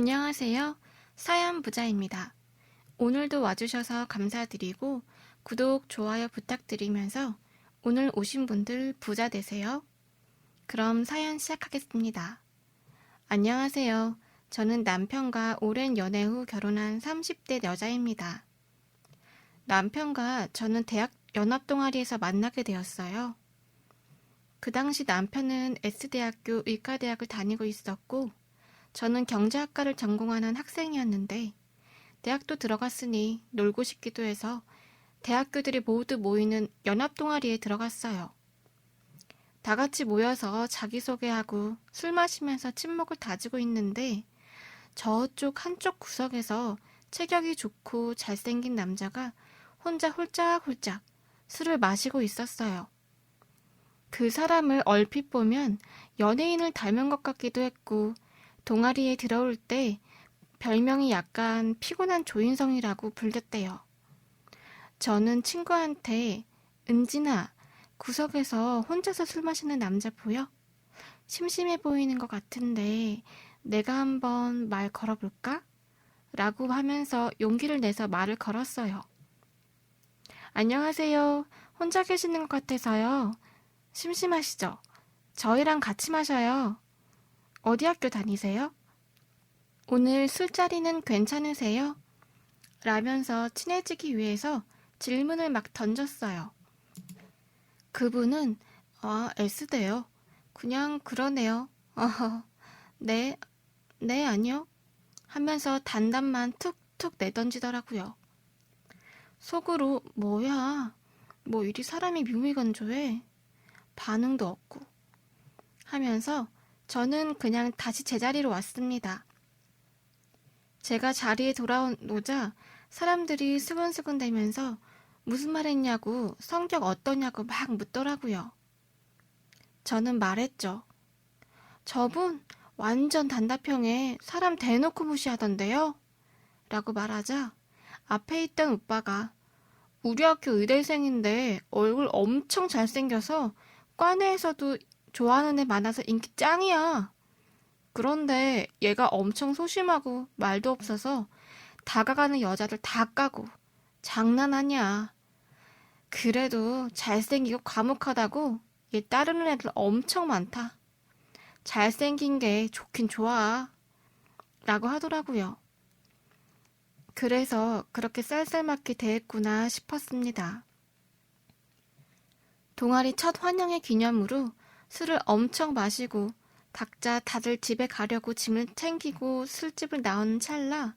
안녕하세요. 사연 부자입니다. 오늘도 와주셔서 감사드리고 구독, 좋아요 부탁드리면서 오늘 오신 분들 부자 되세요. 그럼 사연 시작하겠습니다. 안녕하세요. 저는 남편과 오랜 연애 후 결혼한 30대 여자입니다. 남편과 저는 대학 연합 동아리에서 만나게 되었어요. 그 당시 남편은 S대학교 의과대학을 다니고 있었고, 저는 경제학과를 전공하는 학생이었는데, 대학도 들어갔으니 놀고 싶기도 해서 대학교들이 모두 모이는 연합 동아리에 들어갔어요. 다 같이 모여서 자기소개하고 술 마시면서 친목을 다지고 있는데, 저쪽 한쪽 구석에서 체격이 좋고 잘생긴 남자가 혼자 홀짝홀짝 술을 마시고 있었어요. 그 사람을 얼핏 보면 연예인을 닮은 것 같기도 했고, 동아리에 들어올 때 별명이 약간 피곤한 조인성이라고 불렸대요. 저는 친구한테, 은진아, 구석에서 혼자서 술 마시는 남자 보여? 심심해 보이는 것 같은데, 내가 한번 말 걸어볼까? 라고 하면서 용기를 내서 말을 걸었어요. 안녕하세요. 혼자 계시는 것 같아서요. 심심하시죠? 저희랑 같이 마셔요. 어디 학교 다니세요? 오늘 술자리는 괜찮으세요? 라면서 친해지기 위해서 질문을 막 던졌어요. 그분은, 아, S대요. 그냥 그러네요. 어허, 네, 네, 아니요. 하면서 단단만 툭툭 내던지더라고요. 속으로, 뭐야, 뭐 이리 사람이 묘미건조해. 반응도 없고. 하면서 저는 그냥 다시 제자리로 왔습니다. 제가 자리에 돌아오자 사람들이 수근수근 대면서 무슨 말 했냐고 성격 어떠냐고 막 묻더라고요. 저는 말했죠. 저분 완전 단답형에 사람 대놓고 무시하던데요? 라고 말하자 앞에 있던 오빠가 우리 학교 의대생인데 얼굴 엄청 잘생겨서 과내에서도 좋아하는 애 많아서 인기 짱이야. 그런데 얘가 엄청 소심하고 말도 없어서 다가가는 여자들 다 까고 장난하냐. 그래도 잘생기고 과묵하다고 얘 따르는 애들 엄청 많다. 잘생긴 게 좋긴 좋아. 라고 하더라고요. 그래서 그렇게 쌀쌀맞게 대했구나 싶었습니다. 동아리 첫 환영의 기념으로 술을 엄청 마시고 각자 다들 집에 가려고 짐을 챙기고 술집을 나오는 찰나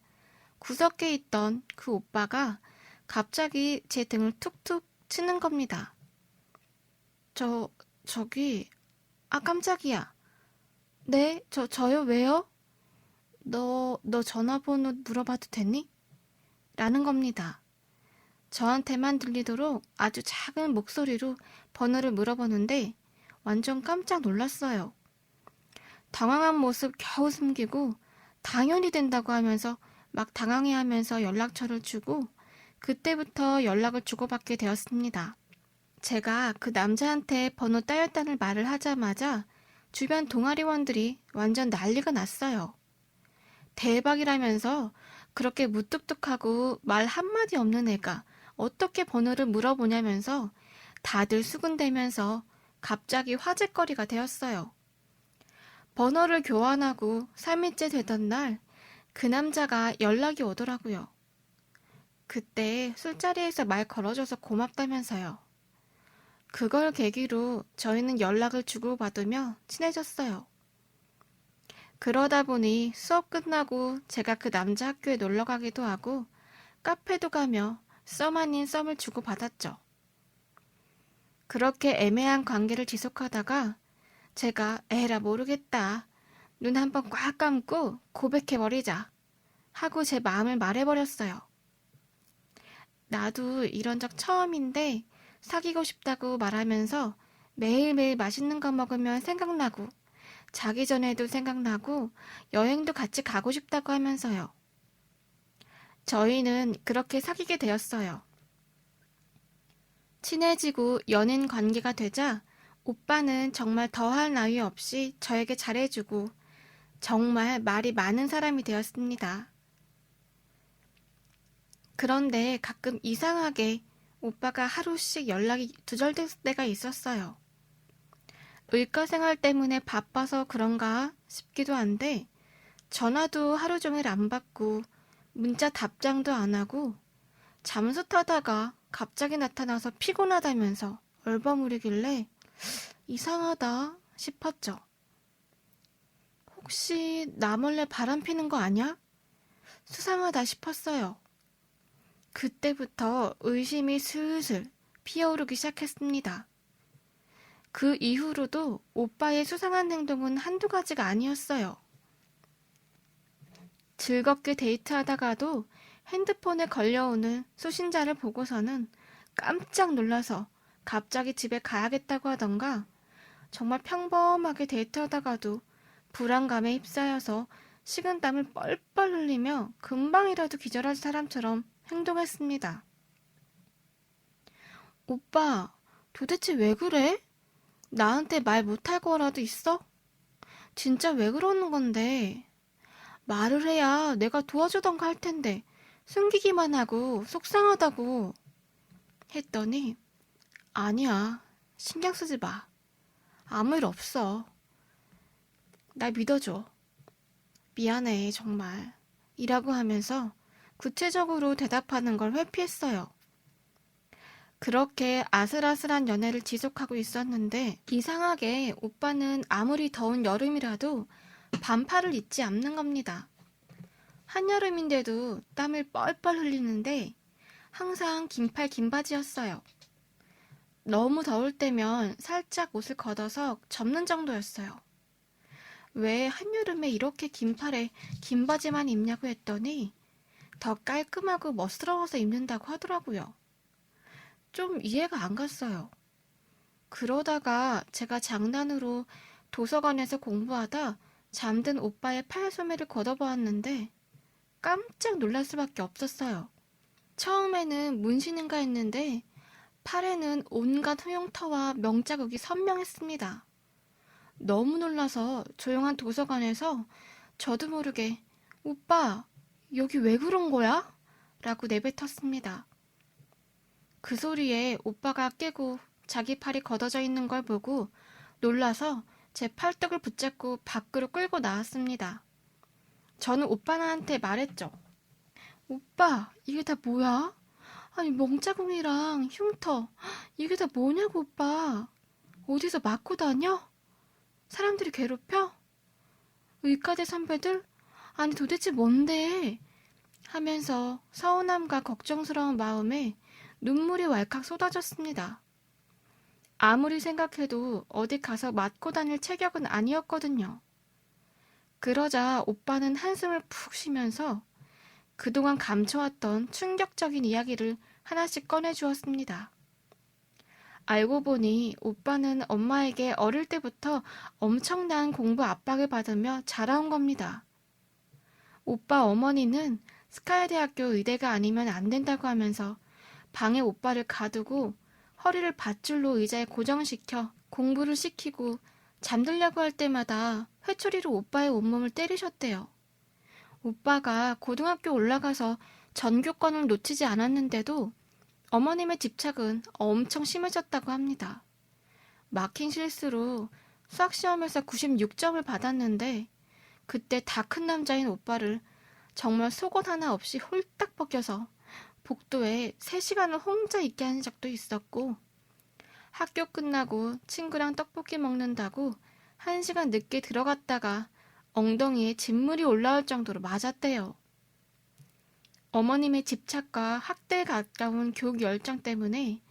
구석에 있던 그 오빠가 갑자기 제 등을 툭툭 치는 겁니다. 저, 저기, 아, 깜짝이야. 네, 저, 저요, 왜요? 너, 너 전화번호 물어봐도 되니? 라는 겁니다. 저한테만 들리도록 아주 작은 목소리로 번호를 물어보는데 완전 깜짝 놀랐어요. 당황한 모습 겨우 숨기고 당연히 된다고 하면서 막 당황해 하면서 연락처를 주고 그때부터 연락을 주고받게 되었습니다. 제가 그 남자한테 번호 따였다는 말을 하자마자 주변 동아리원들이 완전 난리가 났어요. 대박이라면서 그렇게 무뚝뚝하고 말 한마디 없는 애가 어떻게 번호를 물어보냐면서 다들 수군대면서 갑자기 화제거리가 되었어요. 번호를 교환하고 3일째 되던 날, 그 남자가 연락이 오더라고요. 그때 술자리에서 말 걸어줘서 고맙다면서요. 그걸 계기로 저희는 연락을 주고받으며 친해졌어요. 그러다 보니 수업 끝나고 제가 그 남자 학교에 놀러 가기도 하고 카페도 가며 썸 아닌 썸을 주고받았죠. 그렇게 애매한 관계를 지속하다가 제가 에라 모르겠다. 눈 한 번 꽉 감고 고백해버리자. 하고 제 마음을 말해버렸어요. 나도 이런 적 처음인데 사귀고 싶다고 말하면서 매일매일 맛있는 거 먹으면 생각나고 자기 전에도 생각나고 여행도 같이 가고 싶다고 하면서요. 저희는 그렇게 사귀게 되었어요. 친해지고 연인 관계가 되자 오빠는 정말 더할 나위 없이 저에게 잘해주고 정말 말이 많은 사람이 되었습니다. 그런데 가끔 이상하게 오빠가 하루씩 연락이 두절될 때가 있었어요. 의과 생활 때문에 바빠서 그런가 싶기도 한데 전화도 하루 종일 안 받고 문자 답장도 안 하고 잠수 타다가 갑자기 나타나서 피곤하다면서 얼버무리길래 이상하다 싶었죠. 혹시 나 몰래 바람 피는 거 아냐? 수상하다 싶었어요. 그때부터 의심이 슬슬 피어오르기 시작했습니다. 그 이후로도 오빠의 수상한 행동은 한두 가지가 아니었어요. 즐겁게 데이트하다가도 핸드폰에 걸려오는 수신자를 보고서는 깜짝 놀라서 갑자기 집에 가야겠다고 하던가 정말 평범하게 데이트하다가도 불안감에 휩싸여서 식은땀을 뻘뻘 흘리며 금방이라도 기절할 사람처럼 행동했습니다. 오빠, 도대체 왜 그래? 나한테 말 못할 거라도 있어? 진짜 왜 그러는 건데? 말을 해야 내가 도와주던가 할 텐데 숨기기만 하고 속상하다고 했더니 아니야 신경 쓰지 마 아무 일 없어 날 믿어줘 미안해 정말 이라고 하면서 구체적으로 대답하는 걸 회피했어요. 그렇게 아슬아슬한 연애를 지속하고 있었는데 이상하게 오빠는 아무리 더운 여름이라도 반팔을 입지 않는 겁니다. 한여름인데도 땀을 뻘뻘 흘리는데 항상 긴팔 긴바지였어요. 너무 더울 때면 살짝 옷을 걷어서 접는 정도였어요. 왜 한여름에 이렇게 긴 팔에 긴 바지만 입냐고 했더니 더 깔끔하고 멋스러워서 입는다고 하더라고요. 좀 이해가 안 갔어요. 그러다가 제가 장난으로 도서관에서 공부하다 잠든 오빠의 팔소매를 걷어보았는데 깜짝 놀랄 수밖에 없었어요. 처음에는 문신인가 했는데 팔에는 온갖 흉터와 명자국이 선명했습니다. 너무 놀라서 조용한 도서관에서 저도 모르게 오빠 여기 왜 그런 거야? 라고 내뱉었습니다. 그 소리에 오빠가 깨고 자기 팔이 걷어져 있는 걸 보고 놀라서 제 팔뚝을 붙잡고 밖으로 끌고 나왔습니다. 저는 오빠한테 말했죠. 오빠, 이게 다 뭐야? 아니, 멍자국이랑 흉터, 이게 다 뭐냐고, 오빠. 어디서 맞고 다녀? 사람들이 괴롭혀? 의과대 선배들? 아니 도대체 뭔데? 하면서 서운함과 걱정스러운 마음에 눈물이 왈칵 쏟아졌습니다. 아무리 생각해도 어디 가서 맞고 다닐 체격은 아니었거든요. 그러자 오빠는 한숨을 푹 쉬면서 그동안 감춰왔던 충격적인 이야기를 하나씩 꺼내주었습니다. 알고 보니 오빠는 엄마에게 어릴 때부터 엄청난 공부 압박을 받으며 자라온 겁니다. 오빠 어머니는 스카이 대학교 의대가 아니면 안 된다고 하면서 방에 오빠를 가두고 허리를 밧줄로 의자에 고정시켜 공부를 시키고 잠들려고 할 때마다 회초리로 오빠의 온몸을 때리셨대요. 오빠가 고등학교 올라가서 전교권을 놓치지 않았는데도 어머님의 집착은 엄청 심해졌다고 합니다. 막힌 실수로 수학시험에서 96점을 받았는데 그때 다 큰 남자인 오빠를 정말 속옷 하나 없이 홀딱 벗겨서 복도에 3시간을 혼자 있게 한 적도 있었고 학교 끝나고 친구랑 떡볶이 먹는다고 1시간 늦게 들어갔다가 엉덩이에 진물이 올라올 정도로 맞았대요. 어머님의 집착과 학대에 가까운 교육 열정 때문에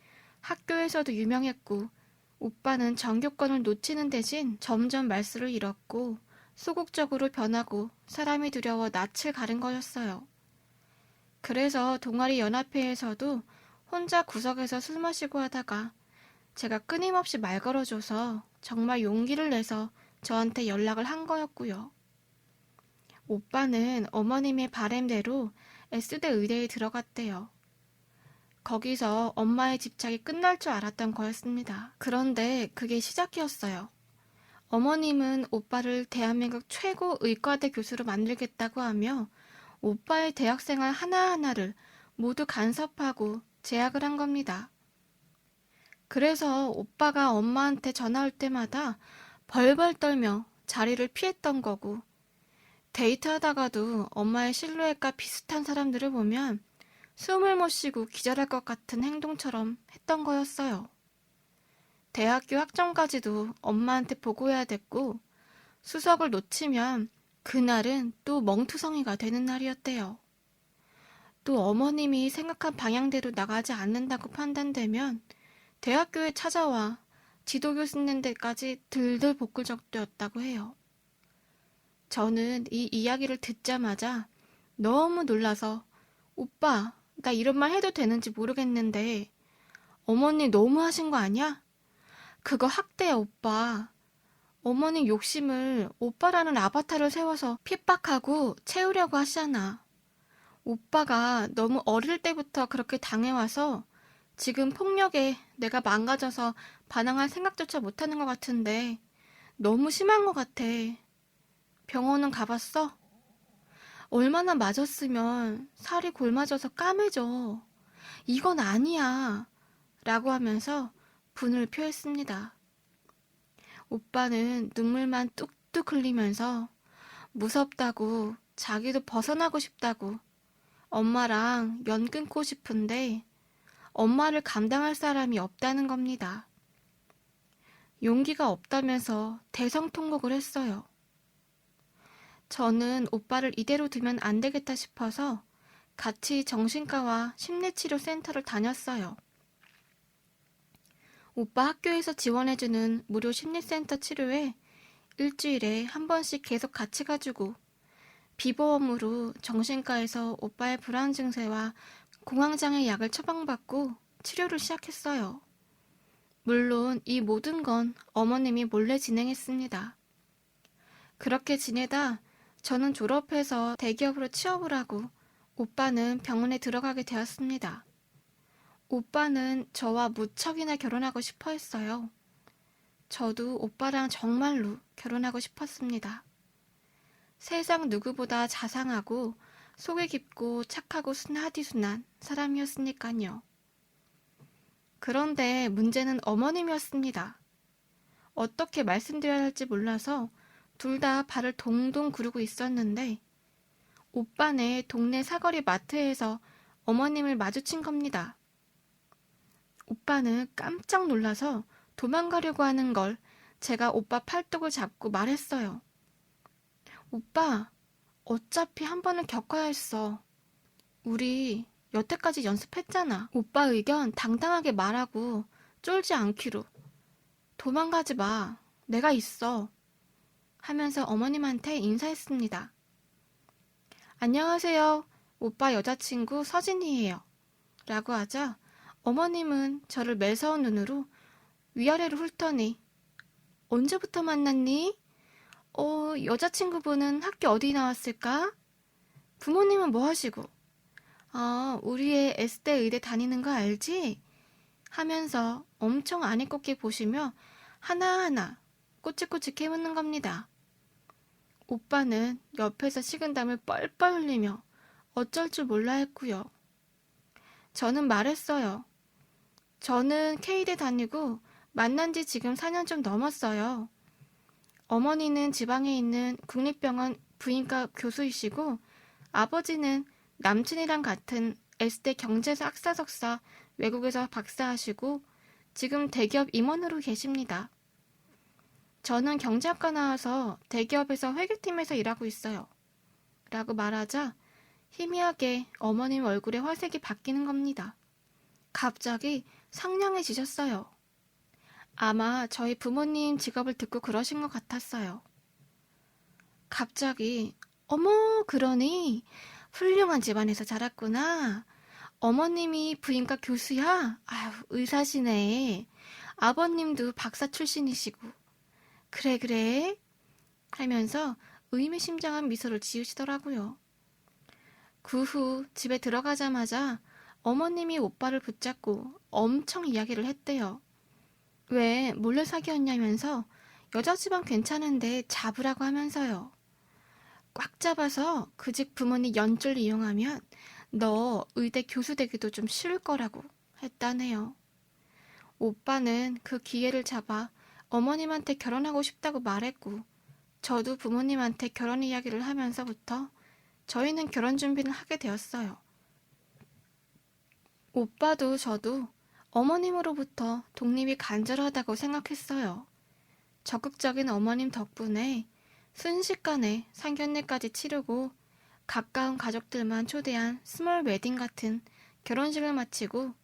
학교에서도 유명했고 오빠는 전교권을 놓치는 대신 점점 말수를 잃었고 소극적으로 변하고 사람이 두려워 낯을 가른 거였어요. 그래서 동아리 연합회에서도 혼자 구석에서 술 마시고 하다가 제가 끊임없이 말 걸어줘서 정말 용기를 내서 저한테 연락을 한 거였고요. 오빠는 어머님의 바램대로 S대 의대에 들어갔대요. 거기서 엄마의 집착이 끝날 줄 알았던 거였습니다. 그런데 그게 시작이었어요. 어머님은 오빠를 대한민국 최고 의과대 교수로 만들겠다고 하며 오빠의 대학생활 하나하나를 모두 간섭하고 제약을 한 겁니다. 그래서 오빠가 엄마한테 전화 올 때마다 벌벌 떨며 자리를 피했던 거고, 데이트하다가도 엄마의 실루엣과 비슷한 사람들을 보면 숨을 못 쉬고 기절할 것 같은 행동처럼 했던 거였어요. 대학교 학점까지도 엄마한테 보고해야 됐고, 수석을 놓치면 그날은 또 멍투성이가 되는 날이었대요. 또 어머님이 생각한 방향대로 나가지 않는다고 판단되면 대학교에 찾아와 지도교 쓰는 데까지 들들 정도였다고 해요. 저는 이 이야기를 듣자마자 너무 놀라서 오빠, 나 이런 말 해도 되는지 모르겠는데 어머니 너무 하신 거 아니야? 그거 학대야, 오빠. 어머니 욕심을 오빠라는 아바타를 세워서 핍박하고 채우려고 하시잖아. 오빠가 너무 어릴 때부터 그렇게 당해와서 지금 폭력에 내가 망가져서 반항할 생각조차 못하는 것 같은데 너무 심한 것 같아. 병원은 가봤어? 얼마나 맞았으면 살이 골마져서 까매져. 이건 아니야. 라고 하면서 분을 표했습니다. 오빠는 눈물만 뚝뚝 흘리면서 무섭다고 자기도 벗어나고 싶다고 엄마랑 연 끊고 싶은데 엄마를 감당할 사람이 없다는 겁니다. 용기가 없다면서 대성통곡을 했어요. 저는 오빠를 이대로 두면 안 되겠다 싶어서 같이 정신과와 심리치료 센터를 다녔어요. 오빠 학교에서 지원해주는 무료 심리센터 치료에 일주일에 한 번씩 계속 같이 가지고 비보험으로 정신과에서 오빠의 불안 증세와 공황장애 약을 처방받고 치료를 시작했어요. 물론 이 모든 건 어머님이 몰래 진행했습니다. 그렇게 지내다 저는 졸업해서 대기업으로 취업을 하고 오빠는 병원에 들어가게 되었습니다. 오빠는 저와 무척이나 결혼하고 싶어 했어요. 저도 오빠랑 정말로 결혼하고 싶었습니다. 세상 누구보다 자상하고 속이 깊고 착하고 순하디순한 사람이었으니까요. 그런데 문제는 어머님이었습니다. 어떻게 말씀드려야 할지 몰라서 둘 다 발을 동동 구르고 있었는데 오빠네 동네 사거리 마트에서 어머님을 마주친 겁니다. 오빠는 깜짝 놀라서 도망가려고 하는 걸 제가 오빠 팔뚝을 잡고 말했어요. 오빠, 어차피 한 번은 겪어야 했어. 우리 여태까지 연습했잖아. 오빠 의견 당당하게 말하고 쫄지 않기로. 도망가지 마. 내가 있어. 하면서 어머님한테 인사했습니다. 안녕하세요. 오빠 여자친구 서진이에요. 라고 하자 어머님은 저를 매서운 눈으로 위아래로 훑더니 언제부터 만났니? 어, 여자친구분은 학교 어디 나왔을까? 부모님은 뭐 하시고? 아, 우리 애 S대 의대 다니는 거 알지? 하면서 엄청 아니 꼽게 보시며 하나하나 꼬치꼬치 캐묻는 겁니다. 오빠는 옆에서 식은땀을 뻘뻘 흘리며 어쩔 줄 몰라 했고요. 저는 말했어요. 저는 K대 다니고 만난 지 지금 4년 좀 넘었어요. 어머니는 지방에 있는 국립병원 부인과 교수이시고 아버지는 남친이랑 같은 S대 경제사 학사 석사 외국에서 박사하시고 지금 대기업 임원으로 계십니다. 저는 경제학과 나와서 대기업에서 회계팀에서 일하고 있어요. 라고 말하자 희미하게 어머님 얼굴의 화색이 바뀌는 겁니다. 갑자기 상냥해지셨어요. 아마 저희 부모님 직업을 듣고 그러신 것 같았어요. 갑자기, 어머, 그러니? 훌륭한 집안에서 자랐구나. 어머님이 부인과 교수야? 아유, 의사시네. 아버님도 박사 출신이시고. 그래, 그래. 하면서 의미심장한 미소를 지으시더라고요. 그 후 집에 들어가자마자 어머님이 오빠를 붙잡고 엄청 이야기를 했대요. 왜 몰래 사귀었냐면서 여자 집안 괜찮은데 잡으라고 하면서요. 꽉 잡아서 그 집 부모님 연줄 이용하면 너 의대 교수 되기도 좀 쉬울 거라고 했다네요. 오빠는 그 기회를 잡아 어머님한테 결혼하고 싶다고 말했고, 저도 부모님한테 결혼 이야기를 하면서부터 저희는 결혼 준비를 하게 되었어요. 오빠도 저도 어머님으로부터 독립이 간절하다고 생각했어요. 적극적인 어머님 덕분에 순식간에 상견례까지 치르고 가까운 가족들만 초대한 스몰 웨딩 같은 결혼식을 마치고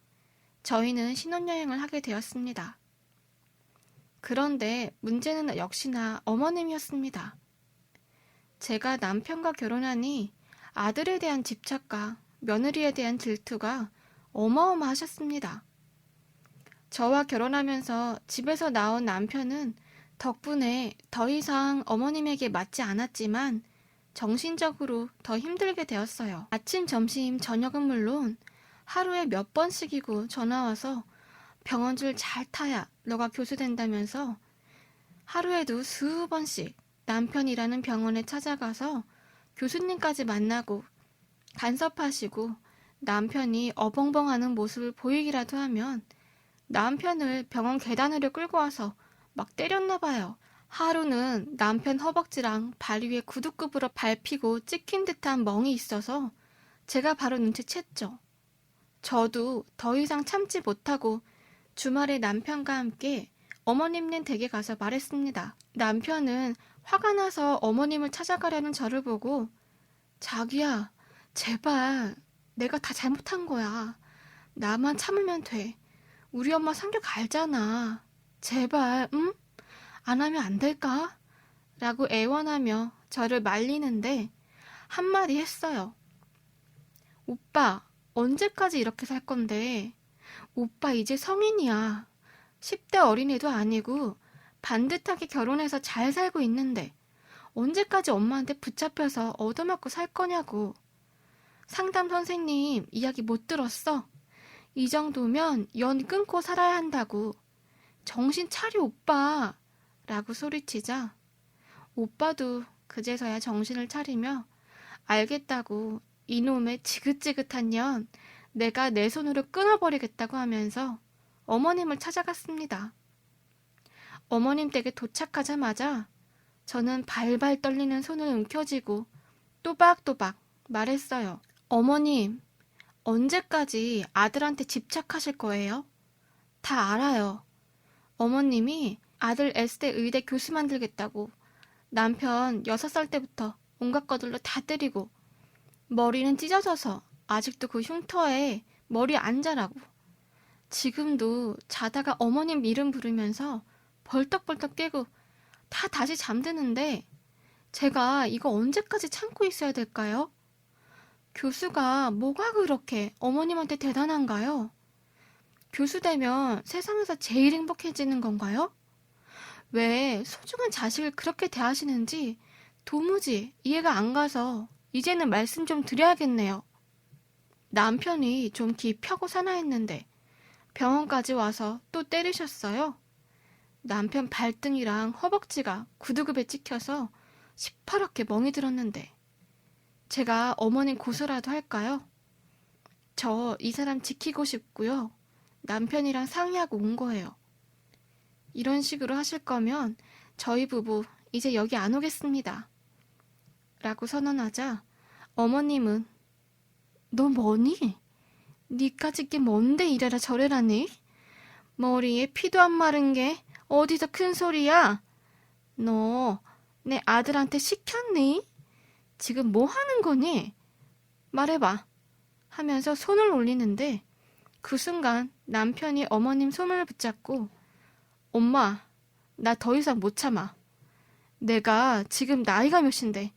저희는 신혼여행을 하게 되었습니다. 그런데 문제는 역시나 어머님이었습니다. 제가 남편과 결혼하니 아들에 대한 집착과 며느리에 대한 질투가 어마어마하셨습니다. 저와 결혼하면서 집에서 나온 남편은 덕분에 더 이상 어머님에게 맞지 않았지만 정신적으로 더 힘들게 되었어요. 아침, 점심, 저녁은 물론 하루에 몇 번씩이고 전화와서 병원 줄 잘 타야 너가 교수 된다면서 하루에도 수 번씩 남편이라는 병원에 찾아가서 교수님까지 만나고 간섭하시고 남편이 어벙벙하는 모습을 보이기라도 하면 남편을 병원 계단으로 끌고 와서 막 때렸나 봐요. 하루는 남편 허벅지랑 발 위에 구두굽으로 밟히고 찍힌 듯한 멍이 있어서 제가 바로 눈치챘죠. 저도 더 이상 참지 못하고 주말에 남편과 함께 어머님네 댁에 가서 말했습니다. 남편은 화가 나서 어머님을 찾아가려는 저를 보고 자기야, 제발 내가 다 잘못한 거야. 나만 참으면 돼. 우리 엄마 성격 알잖아. 제발, 응? 안 하면 안 될까? 라고 애원하며 저를 말리는데 한마디 했어요. 오빠, 언제까지 이렇게 살 건데? 오빠 이제 성인이야. 10대 어린애도 아니고 반듯하게 결혼해서 잘 살고 있는데 언제까지 엄마한테 붙잡혀서 얻어맞고 살 거냐고. 상담 선생님 이야기 못 들었어? 이 정도면 연 끊고 살아야 한다고. 정신 차려 오빠. 라고 소리치자 오빠도 그제서야 정신을 차리며 알겠다고 이놈의 지긋지긋한 년 내가 내 손으로 끊어버리겠다고 하면서 어머님을 찾아갔습니다. 어머님 댁에 도착하자마자 저는 발발 떨리는 손을 움켜쥐고 또박또박 말했어요. 어머님, 언제까지 아들한테 집착하실 거예요? 다 알아요. 어머님이 아들 S대 의대 교수 만들겠다고 남편 6살 때부터 온갖 것들로 다 때리고 머리는 찢어져서 아직도 그 흉터에 머리 안 자라고 지금도 자다가 어머님 이름 부르면서 벌떡벌떡 깨고 다 다시 잠드는데 제가 이거 언제까지 참고 있어야 될까요? 교수가 뭐가 그렇게 어머님한테 대단한가요? 교수 되면 세상에서 제일 행복해지는 건가요? 왜 소중한 자식을 그렇게 대하시는지 도무지 이해가 안 가서 이제는 말씀 좀 드려야겠네요. 남편이 좀 기 펴고 사나 했는데 병원까지 와서 또 때리셨어요. 남편 발등이랑 허벅지가 구두굽에 찍혀서 시퍼렇게 멍이 들었는데 제가 어머님 고소라도 할까요? 저 이 사람 지키고 싶고요. 남편이랑 상의하고 온 거예요. 이런 식으로 하실 거면 저희 부부 이제 여기 안 오겠습니다. 라고 선언하자 어머님은 너 뭐니? 니까 짓 게 뭔데 이래라 저래라니? 머리에 피도 안 마른 게 어디서 큰 소리야? 너 내 아들한테 시켰니? 지금 뭐 하는 거니? 말해봐. 하면서 손을 올리는데 그 순간 남편이 어머님 손을 붙잡고 엄마, 나 더 이상 못 참아. 내가 지금 나이가 몇인데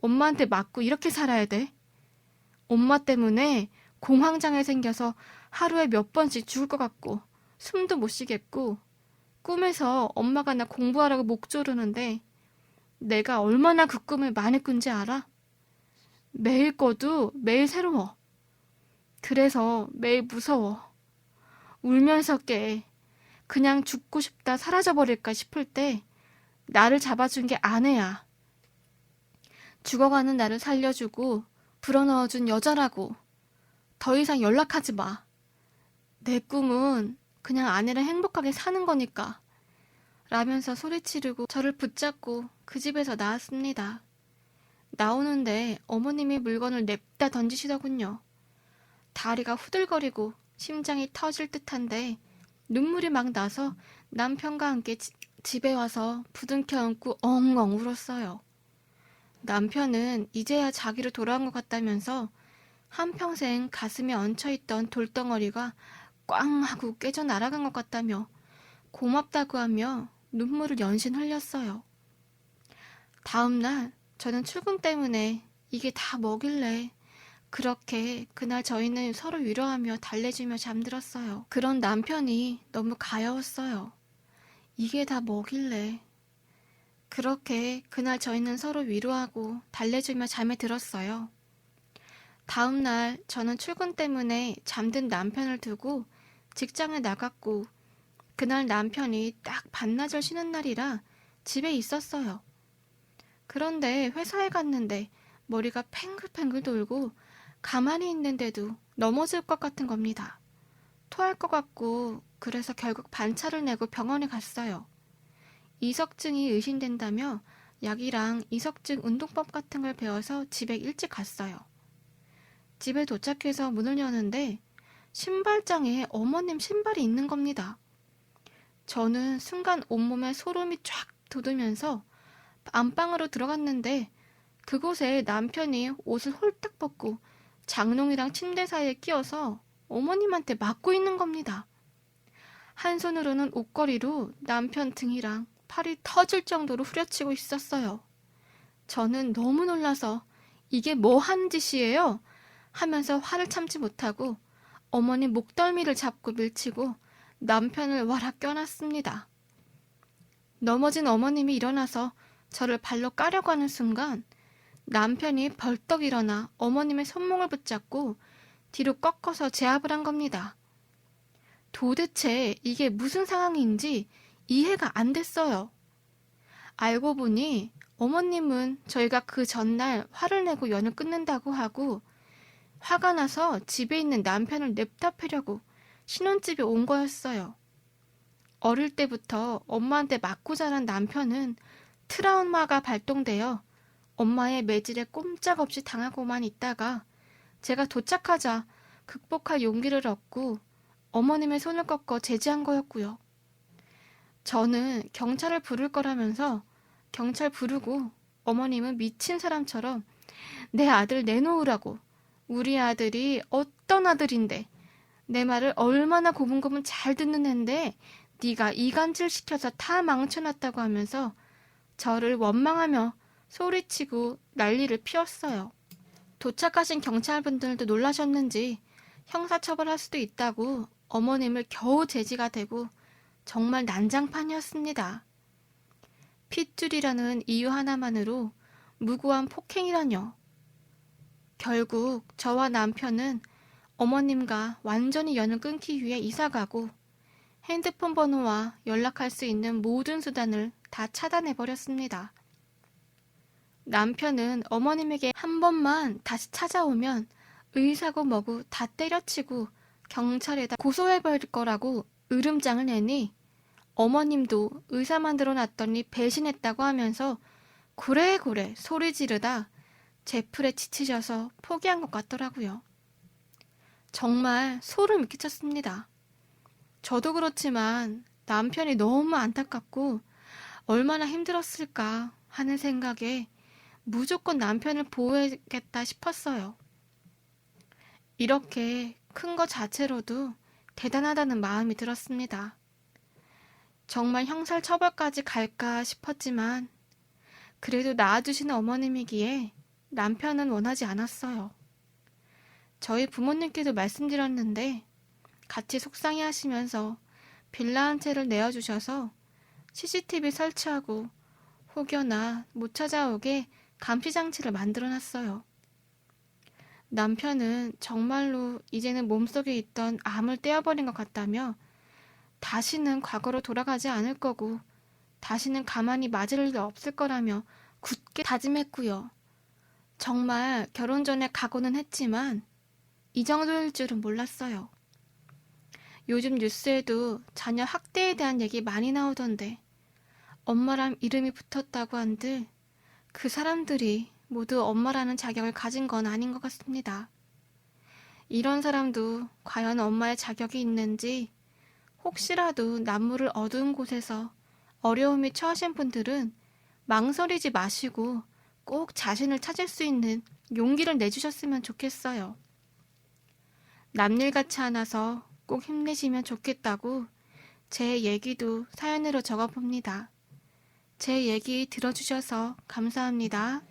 엄마한테 맞고 이렇게 살아야 돼? 엄마 때문에 공황장애 생겨서 하루에 몇 번씩 죽을 것 같고 숨도 못 쉬겠고 꿈에서 엄마가 나 공부하라고 목 조르는데 내가 얼마나 그 꿈을 많이 꾼지 알아? 매일 꿔도 매일 새로워. 그래서 매일 무서워. 울면서 깨. 그냥 죽고 싶다 사라져버릴까 싶을 때 나를 잡아준 게 아내야. 죽어가는 나를 살려주고 불어넣어준 여자라고. 더 이상 연락하지 마. 내 꿈은 그냥 아내랑 행복하게 사는 거니까. 라면서 소리치르고 저를 붙잡고 그 집에서 나왔습니다. 나오는데 어머님이 물건을 냅다 던지시더군요. 다리가 후들거리고 심장이 터질 듯한데 눈물이 막 나서 남편과 함께 지- 집에 와서 부둥켜 안고 엉엉 울었어요. 남편은 이제야 자기로 돌아온 것 같다면서 한평생 가슴에 얹혀있던 돌덩어리가 꽝 하고 깨져 날아간 것 같다며 고맙다고 하며 눈물을 연신 흘렸어요. 다음날 저는 출근 때문에 이게 다 뭐길래 그렇게 그날 저희는 서로 위로하며 달래주며 잠들었어요. 그런 남편이 너무 가여웠어요. 이게 다 뭐길래. 그렇게 그날 저희는 서로 위로하고 달래주며 잠에 들었어요. 다음날 저는 출근 때문에 잠든 남편을 두고 직장에 나갔고 그날 남편이 딱 반나절 쉬는 날이라 집에 있었어요. 그런데 회사에 갔는데 머리가 팽글팽글 돌고 가만히 있는데도 넘어질 것 같은 겁니다. 토할 것 같고 그래서 결국 반차를 내고 병원에 갔어요. 이석증이 의심된다며 약이랑 이석증 운동법 같은 걸 배워서 집에 일찍 갔어요. 집에 도착해서 문을 여는데 신발장에 어머님 신발이 있는 겁니다. 저는 순간 온몸에 소름이 쫙 돋으면서 안방으로 들어갔는데 그곳에 남편이 옷을 홀딱 벗고 장롱이랑 침대 사이에 끼어서 어머님한테 맞고 있는 겁니다. 한 손으로는 옷걸이로 남편 등이랑 팔이 터질 정도로 후려치고 있었어요. 저는 너무 놀라서 이게 뭐 하는 짓이에요? 하면서 화를 참지 못하고 어머니 목덜미를 잡고 밀치고 남편을 와락 껴놨습니다. 넘어진 어머님이 일어나서 저를 발로 까려고 하는 순간 남편이 벌떡 일어나 어머님의 손목을 붙잡고 뒤로 꺾어서 제압을 한 겁니다. 도대체 이게 무슨 상황인지 이해가 안 됐어요. 알고 보니 어머님은 저희가 그 전날 화를 내고 연을 끊는다고 하고 화가 나서 집에 있는 남편을 냅다 패려고 신혼집에 온 거였어요. 어릴 때부터 엄마한테 맞고 자란 남편은 트라우마가 발동되어 엄마의 매질에 꼼짝없이 당하고만 있다가 제가 도착하자 극복할 용기를 얻고 어머님의 손을 꺾어 제지한 거였고요. 저는 경찰을 부를 거라면서 경찰 부르고 어머님은 미친 사람처럼 내 아들 내놓으라고 우리 아들이 어떤 아들인데 내 말을 얼마나 고분고분 잘 듣는 앤데 네가 이간질 시켜서 다 망쳐놨다고 하면서 저를 원망하며 소리치고 난리를 피웠어요. 도착하신 경찰분들도 놀라셨는지 형사처벌할 수도 있다고 어머님을 겨우 제지가 되고 정말 난장판이었습니다. 핏줄이라는 이유 하나만으로 무고한 폭행이라뇨. 결국 저와 남편은 어머님과 완전히 연을 끊기 위해 이사 가고 핸드폰 번호와 연락할 수 있는 모든 수단을 다 차단해버렸습니다. 남편은 어머님에게 한 번만 다시 찾아오면 의사고 뭐고 다 때려치고 경찰에다 고소해버릴 거라고 으름장을 내니 어머님도 의사 만들어 놨더니 배신했다고 하면서 고래고래 소리 지르다 제 풀에 지치셔서 포기한 것 같더라고요. 정말 소름 끼쳤습니다. 저도 그렇지만 남편이 너무 안타깝고 얼마나 힘들었을까 하는 생각에 무조건 남편을 보호해야겠다 싶었어요. 이렇게 큰거 자체로도 대단하다는 마음이 들었습니다. 정말 형살 처벌까지 갈까 싶었지만 그래도 낳아주시는 어머님이기에 남편은 원하지 않았어요. 저희 부모님께도 말씀드렸는데 같이 속상해 하시면서 빌라 한 채를 내어주셔서 CCTV 설치하고 혹여나 못 찾아오게 감시장치를 만들어 놨어요. 남편은 정말로 이제는 몸속에 있던 암을 떼어버린 것 같다며 다시는 과거로 돌아가지 않을 거고 다시는 가만히 맞을 일 없을 거라며 굳게 다짐했고요. 정말 결혼 전에 각오는 했지만 이 정도일 줄은 몰랐어요. 요즘 뉴스에도 자녀 학대에 대한 얘기 많이 나오던데 엄마랑 이름이 붙었다고 한들 그 사람들이 모두 엄마라는 자격을 가진 건 아닌 것 같습니다. 이런 사람도 과연 엄마의 자격이 있는지 혹시라도 남물을 어두운 곳에서 어려움이 처하신 분들은 망설이지 마시고 꼭 자신을 찾을 수 있는 용기를 내주셨으면 좋겠어요. 남일 같지 않아서 꼭 힘내시면 좋겠다고 제 얘기도 사연으로 적어봅니다. 제 얘기 들어주셔서 감사합니다.